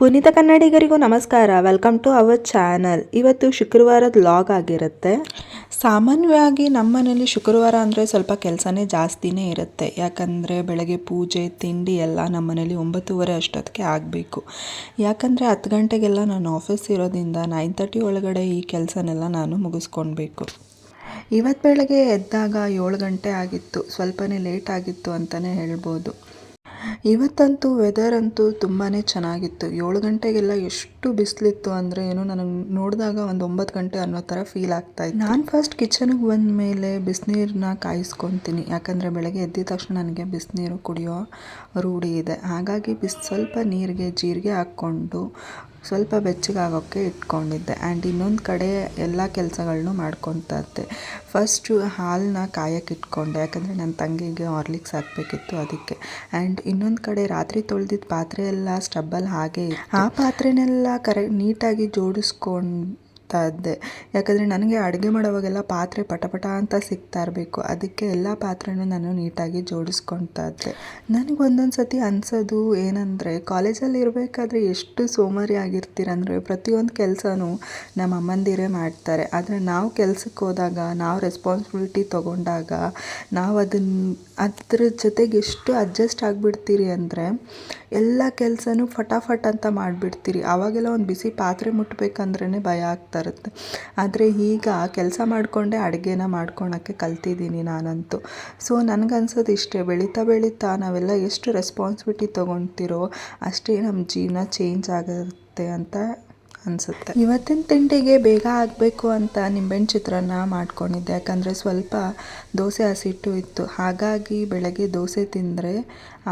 ಪುನೀತ ಕನ್ನಡಿಗರಿಗೂ ನಮಸ್ಕಾರ. Welcome to our channel ಇವತ್ತು ಶುಕ್ರವಾರದ ಲಾಗ್ ಆಗಿರುತ್ತೆ. ಸಾಮಾನ್ಯವಾಗಿ ನಮ್ಮ ಮನೇಲಿ ಶುಕ್ರವಾರ ಅಂದರೆ ಸ್ವಲ್ಪ ಕೆಲಸನೇ ಜಾಸ್ತಿನೇ ಇರುತ್ತೆ. ಯಾಕಂದರೆ ಬೆಳಗ್ಗೆ ಪೂಜೆ, ತಿಂಡಿ ಎಲ್ಲ ನಮ್ಮ ಮನೇಲಿ ಒಂಬತ್ತುವರೆ ಅಷ್ಟೊತ್ತಿಗೆ ಆಗಬೇಕು. ಯಾಕಂದರೆ ಹತ್ತು ಗಂಟೆಗೆಲ್ಲ ನಾನು ಆಫೀಸ್ ಇರೋದ್ರಿಂದ ನೈನ್ ತರ್ಟಿ ಒಳಗಡೆ ಈ ಕೆಲಸನೆಲ್ಲ ನಾನು ಮುಗಿಸ್ಕೊಳ್ಬೇಕು ಇವತ್ತು ಬೆಳಗ್ಗೆ ಎದ್ದಾಗ ಏಳು ಗಂಟೆ ಆಗಿತ್ತು. ಸ್ವಲ್ಪನೇ ಲೇಟ್ ಆಗಿತ್ತು ಅಂತಲೇ ಹೇಳ್ಬೋದು. ಇವತ್ತಂತೂ ವೆದರ್ ಅಂತೂ ತುಂಬಾ ಚೆನ್ನಾಗಿತ್ತು. ಏಳು ಗಂಟೆಗೆಲ್ಲ ಎಷ್ಟು ಬಿಸಿಲಿತ್ತು ಅಂದರೆ ಏನು ನನಗೆ ನೋಡಿದಾಗ ಒಂದು ಒಂಬತ್ತು ಗಂಟೆ ಅನ್ನೋ ಥರ ಫೀಲ್ ಆಗ್ತಾ ಇತ್ತು. ನಾನು ಫಸ್ಟ್ ಕಿಚನ್ಗೆ ಬಂದ ಮೇಲೆ ಬಿಸಿನೀರನ್ನ ಕಾಯಿಸ್ಕೊತೀನಿ. ಯಾಕಂದರೆ ಬೆಳಗ್ಗೆ ಎದ್ದಿದ ತಕ್ಷಣ ನನಗೆ ಬಿಸಿನೀರು ಕುಡಿಯೋ ರೂಢಿ ಇದೆ. ಹಾಗಾಗಿ ಬಿಸಿ, ಸ್ವಲ್ಪ ನೀರಿಗೆ ಜೀರಿಗೆ ಹಾಕ್ಕೊಂಡು ಸ್ವಲ್ಪ ಬೆಚ್ಚಗಾಗೋಕ್ಕೆ ಇಟ್ಕೊಂಡಿದ್ದೆ. ಆ್ಯಂಡ್ ಇನ್ನೊಂದು ಕಡೆ ಎಲ್ಲ ಕೆಲಸಗಳನ್ನು ಮಾಡ್ಕೊತಾ ಇದ್ದೆ ಫಸ್ಟು ಹಾಲನ್ನ ಕಾಯಕ್ಕೆ ಇಟ್ಕೊಂಡೆ. ಯಾಕಂದರೆ ನನ್ನ ತಂಗಿಗೆ ಹಾರ್ಲಿಕ್ಸ್ ಹಾಕಬೇಕಿತ್ತು ಅದಕ್ಕೆ. ಆ್ಯಂಡ್ ಇನ್ನೊಂದು ಕಡೆ ರಾತ್ರಿ ತೊಳೆದಿದ್ದ ಪಾತ್ರೆ ಎಲ್ಲ ಸ್ಟಬ್ಬಲ್ಲಿ ಹಾಗೆ. ಆ ಪಾತ್ರೆನೆಲ್ಲ ಕರೆ, ನೀಟಾಗಿ ಜೋಡಿಸ್ಕೊಂಡು ತಾ ಇದ್ದೆ. ಯಾಕಂದರೆ ನನಗೆ ಅಡುಗೆ ಮಾಡೋವಾಗೆಲ್ಲ ಪಾತ್ರೆ ಪಟಪಟ ಅಂತ ಸಿಗ್ತಾ ಇರಬೇಕು. ಅದಕ್ಕೆ ಎಲ್ಲ ಪಾತ್ರೆನೂ ನಾನು ನೀಟಾಗಿ ಜೋಡಿಸ್ಕೊಳ್ತಾ ಇದ್ದೆ. ನನಗೆ ಒಂದೊಂದು ಸತಿ ಅನಿಸೋದು ಏನಂದರೆ, ಕಾಲೇಜಲ್ಲಿ ಇರಬೇಕಾದ್ರೆ ಎಷ್ಟು ಸೋಮಾರಿ ಆಗಿರ್ತೀರಂದರೆ ಪ್ರತಿಯೊಂದು ಕೆಲಸನೂ ನಮ್ಮ ಅಮ್ಮಂದಿರೇ ಮಾಡ್ತಾರೆ. ಆದರೆ ನಾವು ಕೆಲಸಕ್ಕೆ ಹೋದಾಗ, ನಾವು ರೆಸ್ಪಾನ್ಸಿಬಿಲಿಟಿ ತೊಗೊಂಡಾಗ, ನಾವು ಅದನ್ನು ಅದ್ರ ಜೊತೆಗೆ ಎಷ್ಟು ಅಡ್ಜಸ್ಟ್ ಆಗಿಬಿಡ್ತೀರಿ ಅಂದರೆ ಎಲ್ಲ ಕೆಲಸನೂ ಫಟಾಫಟ್ ಅಂತ ಮಾಡಿಬಿಡ್ತೀರಿ. ಆವಾಗೆಲ್ಲ ಒಂದು ಬಿಸಿ ಪಾತ್ರೆ ಮುಟ್ಟಬೇಕಂದ್ರೇ ಭಯ ಆಗ್ತಾ ಇರುತ್ತೆ ಆದರೆ ಈಗ ಕೆಲಸ ಮಾಡಿಕೊಂಡೇ ಅಡುಗೆನ ಮಾಡ್ಕೊಳಕ್ಕೆ ಕಲ್ತಿದ್ದೀನಿ ನಾನಂತೂ. ಸೊ ನನಗನ್ಸೋದು ಇಷ್ಟೇ, ಬೆಳೀತಾ ಬೆಳೀತಾ ನಾವೆಲ್ಲ ಎಷ್ಟು ರೆಸ್ಪಾನ್ಸಿಬಿಲಿಟಿ ತೊಗೊಳ್ತಿರೋ ಅಷ್ಟೇ ನಮ್ಮ ಜೀವನ ಚೇಂಜ್ ಆಗುತ್ತೆ ಅಂತ ಅನಿಸುತ್ತೆ. ಇವತ್ತಿನ ತಿಂಡಿಗೆ ಬೇಗ ಆಗಬೇಕು ಅಂತ ನಿಂಬೆಹಣ್ಣು ಚಿತ್ರಾನ್ನ ಮಾಡ್ಕೊಂಡಿದ್ದೆ. ಯಾಕಂದರೆ ಸ್ವಲ್ಪ ದೋಸೆ ಹಸಿಟ್ಟು ಇತ್ತು. ಹಾಗಾಗಿ ಬೆಳಗ್ಗೆ ದೋಸೆ ತಿಂದರೆ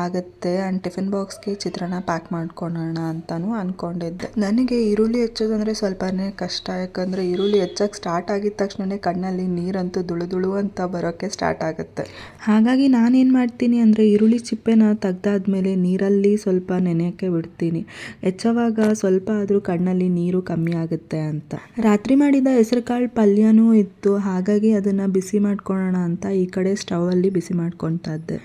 ಆಗುತ್ತೆ. ಆ್ಯಂಡ್ ಟಿಫಿನ್ ಬಾಕ್ಸ್ಗೆ ಚಿತ್ರಾನ್ನ ಪ್ಯಾಕ್ ಮಾಡ್ಕೊಳ್ಳೋಣ ಅಂತಲೂ ಅಂದ್ಕೊಂಡಿದ್ದೆ ನನಗೆ ಈರುಳ್ಳಿ ಹೆಚ್ಚೋದಂದರೆ ಸ್ವಲ್ಪನೇ ಕಷ್ಟ. ಯಾಕಂದರೆ ಈರುಳ್ಳಿ ಹೆಚ್ಚಕ್ಕೆ ಸ್ಟಾರ್ಟ್ ಆಗಿದ ತಕ್ಷಣವೇ ಕಣ್ಣಲ್ಲಿ ನೀರಂತೂ ದುಳು ದುಳು ಅಂತ ಬರೋಕ್ಕೆ ಸ್ಟಾರ್ಟ್ ಆಗುತ್ತೆ. ಹಾಗಾಗಿ ನಾನೇನು ಮಾಡ್ತೀನಿ ಅಂದರೆ ಈರುಳ್ಳಿ ಚಿಪ್ಪೆನ ತೆಗ್ದಾದ್ಮೇಲೆ ನೀರಲ್ಲಿ ಸ್ವಲ್ಪ ನೆನೆಯೋಕ್ಕೆ ಬಿಡ್ತೀನಿ. ಹೆಚ್ಚೋವಾಗ ಸ್ವಲ್ಪ ಆದರೂ ಕಣ್ಣಲ್ಲಿ ನೀರು ಕಮ್ಮಿ ಆಗುತ್ತೆ ಅಂತ. ರಾತ್ರಿ ಮಾಡಿದ ಹೆಸರುಕಾಳು ಪಲ್ಯನೂ ಇತ್ತು. ಹಾಗಾಗಿ ಅದನ್ನು ಬಿಸಿ ಮಾಡ್ಕೊಳ್ಳೋಣ ಅಂತ ಈ ಕಡೆ ಸ್ಟವಲ್ಲಿ ಬಿಸಿ ಮಾಡ್ಕೊತಾ ಇದ್ದೆ.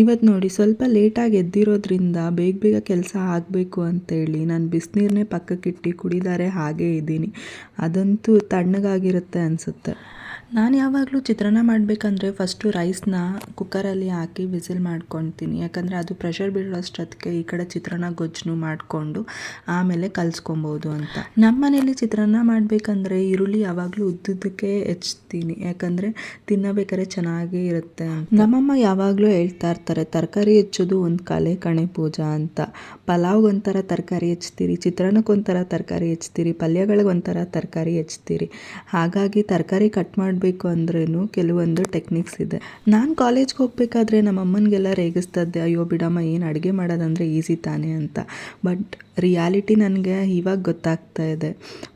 ಇವತ್ತು ನೋಡಿ, ಸ್ವಲ್ಪ ಲೇಟಾಗಿ ಎದ್ದಿರೋದ್ರಿಂದ ಬೇಗ ಬೇಗ ಕೆಲಸ ಆಗಬೇಕು ಅಂತೇಳಿ ನಾನು ಬಿಸಿನೀರನ್ನೇ ಪಕ್ಕಕ್ಕಿಟ್ಟು ಕುಡಿದಾರೆ ಹಾಗೇ ಇದ್ದೀನಿ. ಅದಂತೂ ತಣ್ಣಗಾಗಿರುತ್ತೆ ಅನಿಸುತ್ತೆ. ನಾನು ಯಾವಾಗಲೂ ಚಿತ್ರಾನ್ನ ಮಾಡಬೇಕಂದ್ರೆ ಫಸ್ಟು ರೈಸ್ನ ಕುಕ್ಕರಲ್ಲಿ ಹಾಕಿ ವಿಸಿಲ್ ಮಾಡ್ಕೊತೀನಿ. ಯಾಕಂದರೆ ಅದು ಪ್ರೆಷರ್ ಬೀಳೋಷ್ಟೊತ್ತಿಗೆ ಈ ಕಡೆ ಚಿತ್ರಾನ್ನ ಗೊಜ್ಜು ಮಾಡಿಕೊಂಡು ಆಮೇಲೆ ಕಲಿಸ್ಕೊಬೋದು ಅಂತ. ನಮ್ಮ ಮನೇಲಿ ಚಿತ್ರಾನ್ನ ಮಾಡಬೇಕಂದ್ರೆ ಈರುಳ್ಳಿ ಯಾವಾಗಲೂ ಉದ್ದುದಕ್ಕೆ ಹೆಚ್ತೀನಿ ಯಾಕಂದರೆ ತಿನ್ನಬೇಕಾದ್ರೆ ಚೆನ್ನಾಗೇ ಇರುತ್ತೆ ನಮ್ಮಮ್ಮ ಯಾವಾಗಲೂ ಹೇಳ್ತಾ ಇರ್ತಾರೆ, ತರಕಾರಿ ಹೆಚ್ಚೋದು ಒಂದು ಕಲೆ ಕಣೆ ಪೂಜಾ ಅಂತ. ಪಲಾವ್ಗೆ ಒಂಥರ ತರಕಾರಿ ಹೆಚ್ಚ್ತೀರಿ ಚಿತ್ರಾನ್ನಕ್ಕೊಂಥರ ತರಕಾರಿ ಹೆಚ್ಚ್ತೀರಿ ಪಲ್ಯಗಳಿಗೆ ಒಂಥರ ತರಕಾರಿ ಹೆಚ್ಚ್ತೀರಿ ಹಾಗಾಗಿ ತರಕಾರಿ ಕಟ್ ಮಾಡಬೇಕು ಅಂದ್ರೇನು ಕೆಲವೊಂದು ಟೆಕ್ನಿಕ್ಸ್ ಇದೆ. ನಾನು ಕಾಲೇಜ್ಗೆ ಹೋಗಬೇಕಾದ್ರೆ ನಮ್ಮ ಅಮ್ಮನಿಗೆಲ್ಲ ರೇಗಿಸ್ತದೆ ಅಯ್ಯೋ ಬಿಡಮ್ಮ, ಏನು ಅಡುಗೆ ಮಾಡೋದಂದರೆ ಈಸಿ ತಾನೇ ಅಂತ. ಬಟ್ ರಿಯಾಲಿಟಿ ನನಗೆ ಇವಾಗ ಗೊತ್ತಾಗ್ತಾ ಇದೆ.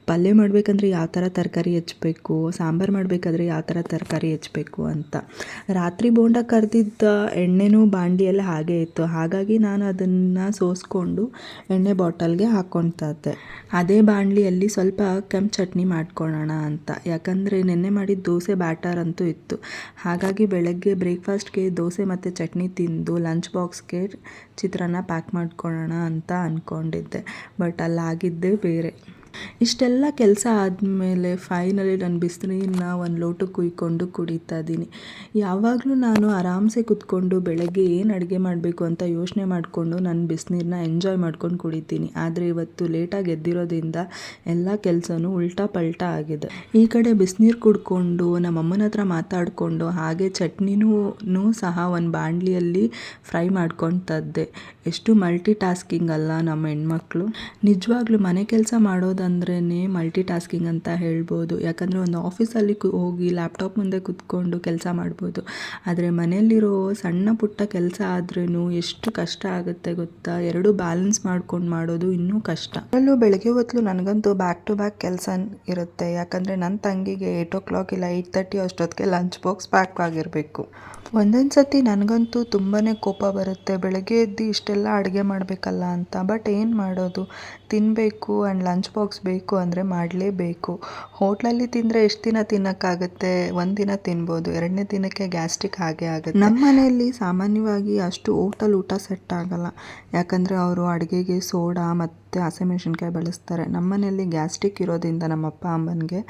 ಪಲ್ಯ ಮಾಡಬೇಕಂದ್ರೆ ಯಾವ ಥರ ತರಕಾರಿ ಹೆಚ್ಚಬೇಕು, ಸಾಂಬಾರು ಮಾಡಬೇಕಾದ್ರೆ ಯಾವ ಥರ ತರಕಾರಿ ಹೆಚ್ಚಬೇಕು ಅಂತ. ರಾತ್ರಿ ಬೋಂಡ ಕರೆದಿದ್ದ ಎಣ್ಣೆನೂ ಬಾಂಡಿಯೆಲ್ಲ ಹಾಗೆ ಇತ್ತು. ಹಾಗಾಗಿ ನಾನು ಅದನ್ನು ಸೋಸ್ಕೊಂಡು ಎಣ್ಣೆ ಬಾಟಲ್ಗೆ ಹಾಕ್ಕೊಳ್ತಾ ಇದ್ದೆ ಅದೇ ಬಾಣಲಿಯಲ್ಲಿ ಸ್ವಲ್ಪ ಕೆಂಪು ಚಟ್ನಿ ಮಾಡ್ಕೊಳ್ಳೋಣ ಅಂತ. ಯಾಕಂದರೆ ನೆನ್ನೆ ಮಾಡಿದ ದೋಸೆ ಬ್ಯಾಟರ್ ಅಂತೂ ಇತ್ತು. ಹಾಗಾಗಿ ಬೆಳಗ್ಗೆ ಬ್ರೇಕ್ಫಾಸ್ಟ್ಗೆ ದೋಸೆ ಮತ್ತು ಚಟ್ನಿ ತಿಂದು ಲಂಚ್ ಬಾಕ್ಸ್ಗೆ ಚಿತ್ರಾನ್ನ ಪ್ಯಾಕ್ ಮಾಡ್ಕೊಳ್ಳೋಣ ಅಂತ ಅಂದ್ಕೊಂಡಿದ್ದೆ ಬಟ್ ಅಲ್ಲಾಗಿದ್ದೇ ಬೇರೆ. ಇಷ್ಟೆಲ್ಲ ಕೆಲಸ ಆದಮೇಲೆ ಫೈನಲಿ ನಾನು ಬಿಸಿನೀರನ್ನ ಒಂದು ಲೋಟ ಕುಯ್ಕೊಂಡು ಕುಡಿತಾ ಇದ್ದೀನಿ. ಯಾವಾಗಲೂ ನಾನು ಆರಾಮ್ಸೆ ಕುತ್ಕೊಂಡು ಬೆಳಗ್ಗೆ ಏನು ಅಡುಗೆ ಮಾಡಬೇಕು ಅಂತ ಯೋಚನೆ ಮಾಡಿಕೊಂಡು ನಾನು ಬಿಸಿನೀರನ್ನ ಎಂಜಾಯ್ ಮಾಡ್ಕೊಂಡು ಕುಡಿತೀನಿ. ಆದರೆ ಇವತ್ತು ಲೇಟಾಗಿ ಎದ್ದಿರೋದ್ರಿಂದ ಎಲ್ಲ ಕೆಲಸನೂ ಉಲ್ಟಾ ಪಲ್ಟಾ ಆಗಿದೆ. ಈ ಕಡೆ ಬಿಸಿನೀರು ಕುಡ್ಕೊಂಡು ನಮ್ಮಮ್ಮನ ಹತ್ರ ಮಾತಾಡಿಕೊಂಡು ಹಾಗೆ ಚಟ್ನಿನೂ ಸಹ ಒಂದು ಬಾಣಲಿಯಲ್ಲಿ ಫ್ರೈ ಮಾಡ್ಕೊತದ್ದೆ. ಎಷ್ಟು ಮಲ್ಟಿ ಟಾಸ್ಕಿಂಗ್ ಅಲ್ಲ ನಮ್ಮ ಹೆಣ್ಮಕ್ಳು. ನಿಜವಾಗ್ಲೂ ಮನೆ ಕೆಲಸ ಮಾಡೋದಂದ್ರೇ ಮಲ್ಟಿ ಟಾಸ್ಕಿಂಗ್ ಅಂತ ಹೇಳ್ಬೋದು. ಯಾಕಂದರೆ ಒಂದು ಆಫೀಸಲ್ಲಿ ಹೋಗಿ ಲ್ಯಾಪ್ಟಾಪ್ ಮುಂದೆ ಕುತ್ಕೊಂಡು ಕೆಲಸ ಮಾಡ್ಬೋದು. ಆದರೆ ಮನೆಯಲ್ಲಿರೋ ಸಣ್ಣ ಪುಟ್ಟ ಕೆಲಸ ಆದ್ರೂ ಎಷ್ಟು ಕಷ್ಟ ಆಗುತ್ತೆ ಗೊತ್ತಾ? ಎರಡು ಬ್ಯಾಲೆನ್ಸ್ ಮಾಡ್ಕೊಂಡು ಮಾಡೋದು ಇನ್ನೂ ಕಷ್ಟ. ಅಲ್ಲೂ ಬೆಳಗ್ಗೆ ಹೊತ್ತು ನನಗಂತೂ ಬ್ಯಾಕ್ ಟು ಬ್ಯಾಕ್ ಕೆಲಸ ಇರುತ್ತೆ. ಯಾಕಂದರೆ ನನ್ನ ತಂಗಿಗೆ ಏಯ್ಟ್ ಓ ಕ್ಲಾಕ್ ಇಲ್ಲ ಏಯ್ಟ್ ತರ್ಟಿ ಅಷ್ಟೊತ್ತಿಗೆ ಲಂಚ್ ಬಾಕ್ಸ್ ಪ್ಯಾಕ್ ಆಗಿರಬೇಕು. ಒಂದೊಂದು ಸತಿ ನನಗಂತೂ ತುಂಬಾ ಕೋಪ ಬರುತ್ತೆ. ಬೆಳಗ್ಗೆ ಎದ್ದು ಇಷ್ಟೆಲ್ಲ ಅಡುಗೆ ಮಾಡಬೇಕಲ್ಲ ಅಂತ. ಬಟ್ ಏನು ಮಾಡೋದು? ತಿನ್ನಬೇಕು ಆ್ಯಂಡ್ ಲಂಚ್ ಬಾಕ್ಸ್ ಬೇಕು ಅಂದರೆ ಮಾಡಲೇಬೇಕು. ಹೋಟ್ಲಲ್ಲಿ ತಿಂದರೆ ಎಷ್ಟು ದಿನ ತಿನ್ನೋಕ್ಕಾಗುತ್ತೆ? ಒಂದಿನ ತಿನ್ಬೋದು, ಎರಡನೇ ದಿನಕ್ಕೆ ಗ್ಯಾಸ್ಟ್ರಿಕ್ ಹಾಗೆ ಆಗುತ್ತೆ. ನಮ್ಮ ಮನೆಯಲ್ಲಿ ಸಾಮಾನ್ಯವಾಗಿ ಅಷ್ಟು ಹೋಟೆಲ್ ಊಟ ಸೆಟ್ ಆಗಲ್ಲ. ಯಾಕಂದರೆ ಅವರು ಅಡುಗೆಗೆ ಸೋಡಾ ಮತ್ತು ಹಸಿಮೆಣ್ಸಿನ್ಕಾಯಿ ಬಳಸ್ತಾರೆ. ನಮ್ಮ ಮನೆಯಲ್ಲಿ ಗ್ಯಾಸ್ಟ್ರಿಕ್ ಇರೋದ್ರಿಂದ ನಮ್ಮ ಅಪ್ಪ, ಅಮ್ಮನಿಗೆ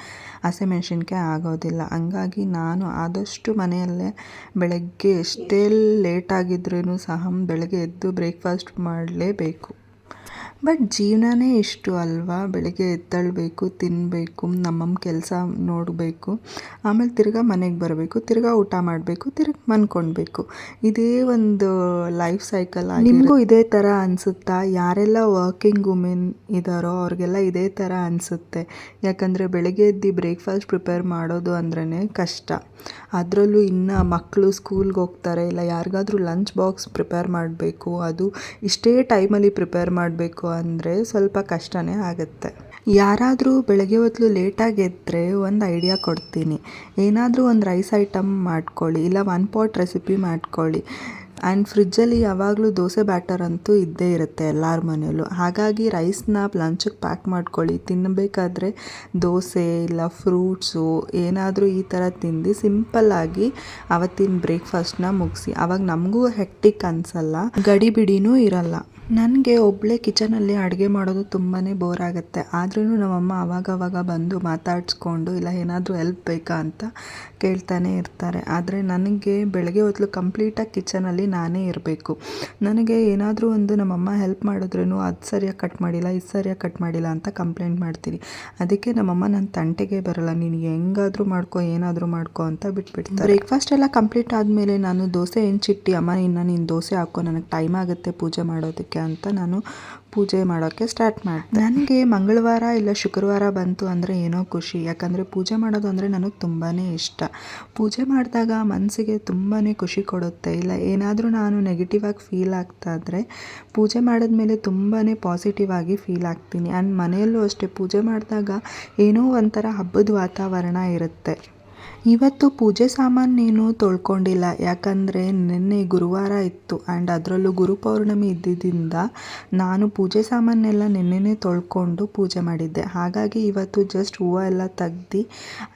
ಹಸಿಮೆಣ್ಸಿನ್ಕಾಯಿ ಆಗೋದಿಲ್ಲ. ಹಂಗಾಗಿ ನಾನು ಆದಷ್ಟು ಮನೆಯಲ್ಲೇ ಬೆಳಗ್ಗೆ ಎಷ್ಟೇ ಲೇಟ್ ಆಗಿದ್ರೂ ಸಹ ಬೆಳಗ್ಗೆ ಎದ್ದು ಬ್ರೇಕ್ಫಾಸ್ಟ್ ಮಾಡಲೇಬೇಕು. ಬಟ್ ಜೀವನನೇ ಇಷ್ಟು ಅಲ್ವಾ? ಬೆಳಗ್ಗೆ ಎದ್ದಳ್ಬೇಕು ತಿನ್ನಬೇಕು ನಮ್ಮಮ್ಮ ಕೆಲಸ ನೋಡಬೇಕು, ಆಮೇಲೆ ತಿರ್ಗಾ ಮನೆಗೆ ಬರಬೇಕು, ತಿರ್ಗಾ ಊಟ ಮಾಡಬೇಕು, ತಿರ್ಗಿ ಮನ್ಕೊಳ್ಬೇಕು ಇದೇ ಒಂದು ಲೈಫ್ ಸೈಕಲ್ ನಿಮಗೂ ಇದೇ ಥರ ಅನಿಸುತ್ತಾ? ಯಾರೆಲ್ಲ ವರ್ಕಿಂಗ್ ವುಮೆನ್ ಇದ್ದಾರೋ ಅವ್ರಿಗೆಲ್ಲ ಇದೇ ಥರ ಅನಿಸುತ್ತೆ. ಯಾಕಂದರೆ ಬೆಳಗ್ಗೆ ಎದ್ದು ಬ್ರೇಕ್ಫಾಸ್ಟ್ ಪ್ರಿಪೇರ್ ಮಾಡೋದು ಅಂದ್ರೇ ಕಷ್ಟ. ಅದರಲ್ಲೂ ಇನ್ನು ಮಕ್ಕಳು ಸ್ಕೂಲ್ಗೆ ಹೋಗ್ತಾರೆ, ಇಲ್ಲ ಯಾರಿಗಾದ್ರೂ ಲಂಚ್ ಬಾಕ್ಸ್ ಪ್ರಿಪೇರ್ ಮಾಡಬೇಕು, ಅದು ಇಷ್ಟೇ ಟೈಮಲ್ಲಿ ಪ್ರಿಪೇರ್ ಮಾಡಬೇಕು. ಅಂದರೆ ಸ್ವಲ್ಪ ಕಷ್ಟನೇ ಆಗುತ್ತೆ. ಯಾರಾದರೂ ಬೆಳಗ್ಗೆ ಹೊತ್ತು ಲೇಟಾಗಿ ಎದ್ದರೆ ಒಂದು ಐಡಿಯಾ ಕೊಡ್ತೀನಿ. ಏನಾದರೂ ಒಂದು ರೈಸ್ ಐಟಮ್ ಮಾಡ್ಕೊಳ್ಳಿ, ಇಲ್ಲ ಒನ್ ಪಾಟ್ ರೆಸಿಪಿ ಮಾಡ್ಕೊಳ್ಳಿ. ಆ್ಯಂಡ್ ಫ್ರಿಜ್ಜಲ್ಲಿ ಯಾವಾಗಲೂ ದೋಸೆ ಬ್ಯಾಟರ್ ಅಂತೂ ಇದ್ದೇ ಇರುತ್ತೆ ಎಲ್ಲರ ಮನೆಯಲ್ಲೂ ಹಾಗಾಗಿ ರೈಸ್ನ ಲಂಚಕ್ಕೆ ಪ್ಯಾಕ್ ಮಾಡ್ಕೊಳ್ಳಿ. ತಿನ್ನಬೇಕಾದ್ರೆ ದೋಸೆ, ಇಲ್ಲ ಫ್ರೂಟ್ಸು ಏನಾದರೂ ಈ ಥರ ತಿಂದು ಸಿಂಪಲ್ಲಾಗಿ ಅವತ್ತಿನ ಬ್ರೇಕ್ಫಾಸ್ಟ್ನ ಮುಗಿಸಿ. ಆವಾಗ ನಮಗೂ ಹೆಕ್ಟಿಕ್ ಅನಿಸಲ್ಲ, ಗಡಿಬಿಡಿನೂ ಇರಲ್ಲ. ನನಗೆ ಒಬ್ಬಳೇ ಕಿಚನಲ್ಲಿ ಅಡುಗೆ ಮಾಡೋದು ತುಂಬಾ ಬೋರ್ ಆಗುತ್ತೆ ಆದ್ರೂ ನಮ್ಮಮ್ಮ ಅವಾಗವಾಗ ಬಂದು ಮಾತಾಡಿಸ್ಕೊಂಡು, ಇಲ್ಲ, ಏನಾದರೂ ಹೆಲ್ಪ್ ಬೇಕಾ? ಅಂತ ಕೇಳ್ತಾನೆ ಇರ್ತಾರೆ. ಆದರೆ ನನಗೆ ಬೆಳಗ್ಗೆ ಹೊತ್ತು ಕಂಪ್ಲೀಟಾಗಿ ಕಿಚನಲ್ಲಿ ನಾನೇ ಇರಬೇಕು. ನನಗೆ ಏನಾದರೂ ಒಂದು ನಮ್ಮಮ್ಮ ಹೆಲ್ಪ್ ಮಾಡಿದ್ರೂ ಅದು ಸರಿಯಾಗಿ ಕಟ್ ಮಾಡಿಲ್ಲ, ಇದು ಸರಿಯಾಗಿ ಕಟ್ ಮಾಡಿಲ್ಲ ಅಂತ ಕಂಪ್ಲೇಂಟ್ ಮಾಡ್ತೀನಿ. ಅದಕ್ಕೆ ನಮ್ಮಮ್ಮ ನನ್ನ ತಂಟೆಗೆ ಬರಲ್ಲ, ನೀನು ಹೆಂಗಾದರೂ ಮಾಡ್ಕೊ, ಏನಾದರೂ ಮಾಡ್ಕೊ ಅಂತ ಬಿಟ್ಬಿಡ್ತೀನಿ ಬ್ರೇಕ್ಫಾಸ್ಟ್ ಎಲ್ಲ ಕಂಪ್ಲೀಟ್ ಆದಮೇಲೆ ನಾನು ದೋಸೆ ಏನು ಚಿಟ್ಟಿ? ಅಮ್ಮ, ಇನ್ನು ನೀನು ದೋಸೆ ಹಾಕೋ, ನನಗೆ ಟೈಮ್ ಆಗುತ್ತೆ ಪೂಜೆ ಮಾಡೋದಕ್ಕೆ. ಅಂತ ನಾನು ಪೂಜೆ ಮಾಡೋಕ್ಕೆ ಸ್ಟಾರ್ಟ್ ಮಾಡಿದೆ. ನನಗೆ ಮಂಗಳವಾರ ಇಲ್ಲ ಶುಕ್ರವಾರ ಬಂತು ಅಂದರೆ ಏನೋ ಖುಷಿ. ಯಾಕಂದರೆ ಪೂಜೆ ಮಾಡೋದು ಅಂದರೆ ನನಗೆ ತುಂಬಾ ಇಷ್ಟ. ಪೂಜೆ ಮಾಡಿದಾಗ ಮನಸ್ಸಿಗೆ ತುಂಬಾ ಖುಷಿ ಕೊಡುತ್ತೆ. ಇಲ್ಲ, ಏನಾದರೂ ನಾನು ನೆಗೆಟಿವ್ ಆಗಿ ಫೀಲ್ ಆಗ್ತಾ ಇದ್ದರೆ ಪೂಜೆ ಮಾಡಿದ್ಮೇಲೆ ತುಂಬಾ ಪಾಸಿಟಿವ್ ಆಗಿ ಫೀಲ್ ಆಗ್ತೀನಿ. ಆ್ಯಂಡ್ ಮನೆಯಲ್ಲೂ ಅಷ್ಟೇ, ಪೂಜೆ ಮಾಡಿದಾಗ ಏನೋ ಒಂಥರ ಹಬ್ಬದ ವಾತಾವರಣ ಇರುತ್ತೆ. ಇವತ್ತು ಪೂಜೆ ಸಾಮಾನೇನು ತೊಳ್ಕೊಂಡಿಲ್ಲ. ಯಾಕಂದರೆ ನಿನ್ನೆ ಗುರುವಾರ ಇತ್ತು. ಆ್ಯಂಡ್ ಅದರಲ್ಲೂ ಗುರುಪೌರ್ಣಮಿ ಇದ್ದಿದ್ದರಿಂದ ನಾನು ಪೂಜೆ ಸಾಮಾನೆಲ್ಲ ನಿನ್ನೆನೇ ತೊಳ್ಕೊಂಡು ಪೂಜೆ ಮಾಡಿದ್ದೆ. ಹಾಗಾಗಿ ಇವತ್ತು ಜಸ್ಟ್ ಹೂವು ಎಲ್ಲ ತೆಗ್ದು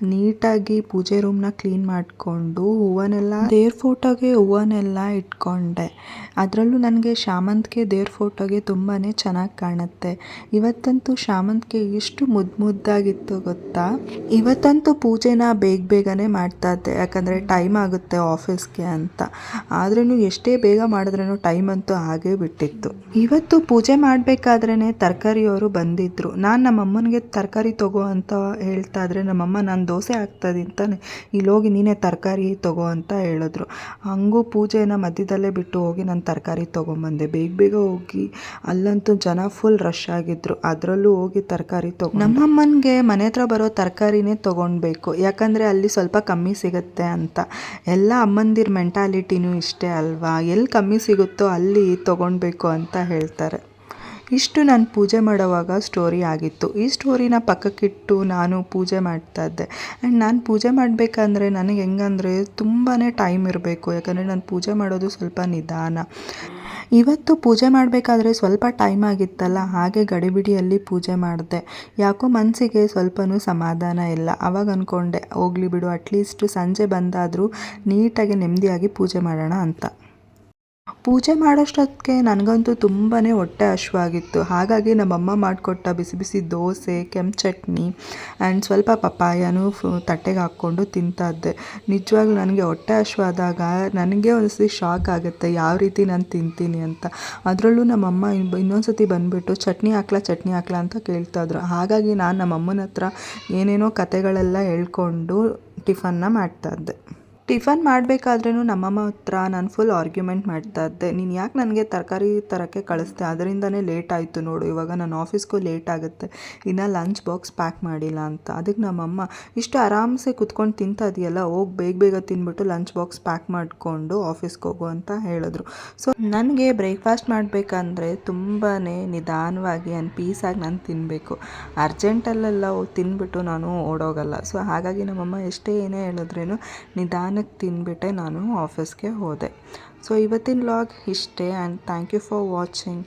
ನೀಟಾಗಿ ಪೂಜೆ ರೂಮ್ನ ಕ್ಲೀನ್ ಮಾಡಿಕೊಂಡು ಹೂವನ್ನೆಲ್ಲ ದೇವ್ರ ಫೋಟೋಗೆ ಹೂವನ್ನೆಲ್ಲ ಇಟ್ಕೊಂಡೆ. ಅದರಲ್ಲೂ ನನಗೆ ಶಾಮಂತಿಗೆ ದೇವ್ರ ಫೋಟೋಗೆ ತುಂಬಾ ಚೆನ್ನಾಗಿ ಕಾಣುತ್ತೆ. ಇವತ್ತಂತೂ ಶಾಮಂತಿಗೆ ಎಷ್ಟು ಮುದ್ದು ಮುದ್ದಾಗಿತ್ತು ಗೊತ್ತಾ? ಇವತ್ತಂತೂ ಪೂಜೆನ ಬೇಗ ಬೇಗನೆ ಮಾಡ್ತಾ ಇದ್ದೆ ಯಾಕಂದರೆ ಟೈಮ್ ಆಗುತ್ತೆ ಆಫೀಸ್ಗೆ ಅಂತ. ಆದ್ರೂ ಎಷ್ಟೇ ಬೇಗ ಮಾಡಿದ್ರೂ ಟೈಮ್ ಅಂತೂ ಹಾಗೇ ಬಿಟ್ಟಿತ್ತು. ಇವತ್ತು ಪೂಜೆ ಮಾಡಬೇಕಾದ್ರೇ ತರಕಾರಿಯವರು ಬಂದಿದ್ದರು ನಾನು ನಮ್ಮ ಅಮ್ಮನಿಗೆ ತರಕಾರಿ ತಗೋ ಅಂತ ಹೇಳ್ತಾ ಇದ್ರೆ ನಮ್ಮಮ್ಮ ನಾನು ದೋಸೆ ಆಗ್ತದೆ ಅಂತಾನೆ, ಇಲ್ಲೋಗಿ ನೀನೇ ತರಕಾರಿ ತಗೋ ಅಂತ ಹೇಳಿದ್ರು. ಹಂಗೂ ಪೂಜೆನ ಮಧ್ಯದಲ್ಲೇ ಬಿಟ್ಟು ಹೋಗಿ ನಾನು ತರಕಾರಿ ತೊಗೊಂಬಂದೆ. ಬೇಗ ಬೇಗ ಹೋಗಿ ಅಲ್ಲಂತೂ ಜನ ಫುಲ್ ರಶ್ ಆಗಿದ್ರು. ಅದರಲ್ಲೂ ಹೋಗಿ ತರಕಾರಿ ತಗೋ ನಮ್ಮಮ್ಮನಿಗೆ ಮನೆ ಹತ್ರ ಬರೋ ತರಕಾರಿನೇ ತೊಗೊಳ್ಬೇಕು ಯಾಕಂದರೆ ಅಲ್ಲಿ ಸ್ವಲ್ಪ ಕಮ್ಮಿ ಸಿಗುತ್ತೆ ಅಂತ. ಎಲ್ಲ ಅಮ್ಮಂದಿರ ಮೆಂಟಾಲಿಟಿನೂ ಇಷ್ಟೇ ಅಲ್ವಾ? ಎಲ್ಲಿ ಕಮ್ಮಿ ಸಿಗುತ್ತೋ ಅಲ್ಲಿ ತೊಗೊಳ್ಬೇಕು ಅಂತ ಹೇಳ್ತಾರೆ. ಇಷ್ಟು ನಾನು ಪೂಜೆ ಮಾಡೋವಾಗ ಸ್ಟೋರಿ ಆಗಿತ್ತು. ಈ ಸ್ಟೋರಿನ ಪಕ್ಕಕ್ಕಿಟ್ಟು ನಾನು ಪೂಜೆ ಮಾಡ್ತಾ ಇದ್ದೆ. ಆ್ಯಂಡ್ ನಾನು ಪೂಜೆ ಮಾಡಬೇಕಂದ್ರೆ ನನಗೆ ಹೆಂಗಂದರೆ ತುಂಬಾ ಟೈಮ್ ಇರಬೇಕು. ಯಾಕಂದರೆ ನಾನು ಪೂಜೆ ಮಾಡೋದು ಸ್ವಲ್ಪ ನಿಧಾನ. ಇವತ್ತು ಪೂಜೆ ಮಾಡಬೇಕಾದ್ರೆ ಸ್ವಲ್ಪ ಟೈಮ್ ಆಗಿತ್ತಲ್ಲ, ಹಾಗೆ ಗಡಿಬಿಡಿಯಲ್ಲಿ ಪೂಜೆ ಮಾಡಿದೆ. ಯಾಕೋ ಮನಸ್ಸಿಗೆ ಸ್ವಲ್ಪನೂ ಸಮಾಧಾನ ಇಲ್ಲ. ಅವಾಗ ಅಂದ್ಕೊಂಡೆ ಹೋಗ್ಲಿ ಬಿಡು ಅಟ್ಲೀಸ್ಟ್ ಸಂಜೆ ಬಂದಾದರೂ ನೀಟಾಗಿ ನೆಮ್ಮದಿಯಾಗಿ ಪೂಜೆ ಮಾಡೋಣ ಅಂತ. ಪೂಜೆ ಮಾಡೋಷ್ಟೊತ್ತಿಗೆ ನನಗಂತೂ ತುಂಬಾ ಹೊಟ್ಟೆ ಹಶ್ವಾಗಿತ್ತು ಹಾಗಾಗಿ ನಮ್ಮಮ್ಮ ಮಾಡಿಕೊಟ್ಟ ಬಿಸಿ ಬಿಸಿ ದೋಸೆ, ಕೆಂಪು ಚಟ್ನಿ ಆ್ಯಂಡ್ ಸ್ವಲ್ಪ ಪಪ್ಪಾಯನೂ ತಟ್ಟೆಗೆ ಹಾಕ್ಕೊಂಡು ತಿಂತಾ ನಿಜವಾಗ್ಲೂ ನನಗೆ ಹೊಟ್ಟೆ ಹಶ್ವಾದಾಗ ನನಗೆ ಒಂದ್ಸತಿ ಶಾಕ್ ಆಗುತ್ತೆ. ಯಾವ ರೀತಿ ನಾನು ತಿಂತೀನಿ ಅಂತ. ಅದರಲ್ಲೂ ನಮ್ಮಮ್ಮ ಇನ್ನೊಂದು ಸತಿ ಬಂದುಬಿಟ್ಟು ಚಟ್ನಿ ಹಾಕ್ಲಾ ಚಟ್ನಿ ಹಾಕ್ಲಾ ಅಂತ ಕೇಳ್ತಾಯಿದ್ರು ಹಾಗಾಗಿ ನಾನು ನಮ್ಮಮ್ಮನ ಹತ್ರ ಏನೇನೋ ಕತೆಗಳೆಲ್ಲ ಹೇಳ್ಕೊಂಡು ಟಿಫನ್ನ ಮಾಡ್ತಾಯಿದ್ದೆ ಟಿಫನ್ ಮಾಡಬೇಕಾದ್ರೂ ನಮ್ಮಮ್ಮ ಹತ್ರ ನಾನು ಫುಲ್ ಆರ್ಗ್ಯುಮೆಂಟ್ ಮಾಡ್ತಾ ಇದ್ದೆ. ನೀನು ಯಾಕೆ ನನಗೆ ತರಕಾರಿ ತರೋಕ್ಕೆ ಕಳಿಸ್ದೆ? ಅದರಿಂದನೇ ಲೇಟ್ ಆಯಿತು ನೋಡು. ಇವಾಗ ನಾನು ಆಫೀಸ್ಗೂ ಲೇಟ್ ಆಗುತ್ತೆ. ಇನ್ನು ಲಂಚ್ ಬಾಕ್ಸ್ ಪ್ಯಾಕ್ ಮಾಡಿಲ್ಲ ಅಂತ. ಅದಕ್ಕೆ ನಮ್ಮಮ್ಮ, ಇಷ್ಟು ಆರಾಮ್ಸೆ ಕುತ್ಕೊಂಡು ತಿಂತಾ ಇದೆಯಲ್ಲ, ಹೋಗಿ ಬೇಗ ಬೇಗ ತಿಂದ್ಬಿಟ್ಟು ಲಂಚ್ ಬಾಕ್ಸ್ ಪ್ಯಾಕ್ ಮಾಡಿಕೊಂಡು ಆಫೀಸ್ಗೆ ಹೋಗು ಅಂತ ಹೇಳಿದ್ರು. ಸೊ ನನಗೆ ಬ್ರೇಕ್ಫಾಸ್ಟ್ ಮಾಡಬೇಕಂದ್ರೆ ತುಂಬಾ ನಿಧಾನವಾಗಿ ಆ್ಯಂಡ್ ಪೀಸಾಗಿ ನಾನು ತಿನ್ನಬೇಕು ಅರ್ಜೆಂಟಲ್ಲೆಲ್ಲ ತಿಂದ್ಬಿಟ್ಟು ನಾನು ಓಡೋಗಲ್ಲ. ಸೊ ಹಾಗಾಗಿ ನಮ್ಮಮ್ಮ ಎಷ್ಟೇ ಏನೇ ಹೇಳಿದ್ರೇನು ನಿಧಾನ ತಿಂದ್ಬಿಟ್ಟೆ ನಾನು ಆಫೀಸ್ಗೆ ಹೋದೆ. ಸೊ ಇವತ್ತಿನ ಲಾಗ್ ಇಷ್ಟೇ and thank you for watching